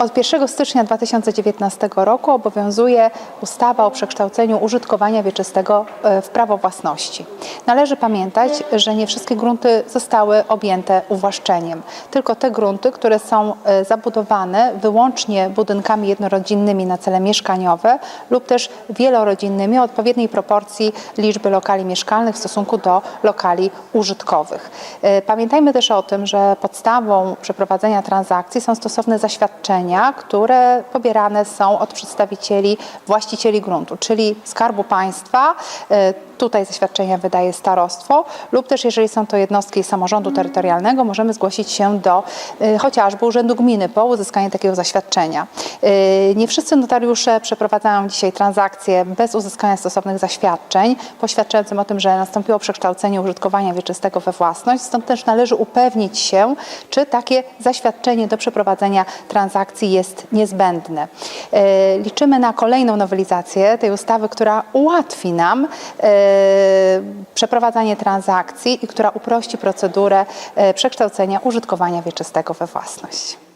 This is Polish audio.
Od 1 stycznia 2019 roku obowiązuje ustawa o przekształceniu użytkowania wieczystego e, w prawo własności. Należy pamiętać, że nie wszystkie grunty zostały objęte uwłaszczeniem. Tylko te grunty, które są e, zabudowane wyłącznie budynkami jednorodzinnymi na cele mieszkaniowe lub też wielorodzinnymi o odpowiedniej proporcji liczby lokali mieszkalnych w stosunku do lokali użytkowych. E, Pamiętajmy też o tym, że podstawą przeprowadzenia transakcji są stosowne zaświadczenia, które pobierane są od przedstawicieli właścicieli gruntu, czyli Skarbu Państwa. e, Tutaj zaświadczenia wydaje starostwo lub też jeżeli są to jednostki samorządu terytorialnego, możemy zgłosić się do e, chociażby Urzędu Gminy po uzyskaniu takiego zaświadczenia. E, Nie wszyscy notariusze przeprowadzają dzisiaj transakcje bez uzyskania stosownych zaświadczeń, poświadczającym o tym, że nastąpiło przekształcenie użytkowania wieczystego we własność. Stąd też należy upewnić się, czy takie zaświadczenie do przeprowadzenia transakcji jest niezbędne. E, Liczymy na kolejną nowelizację tej ustawy, która ułatwi nam e, przeprowadzanie transakcji i która uprości procedurę e, przekształcenia użytkowania wieczystego we własność.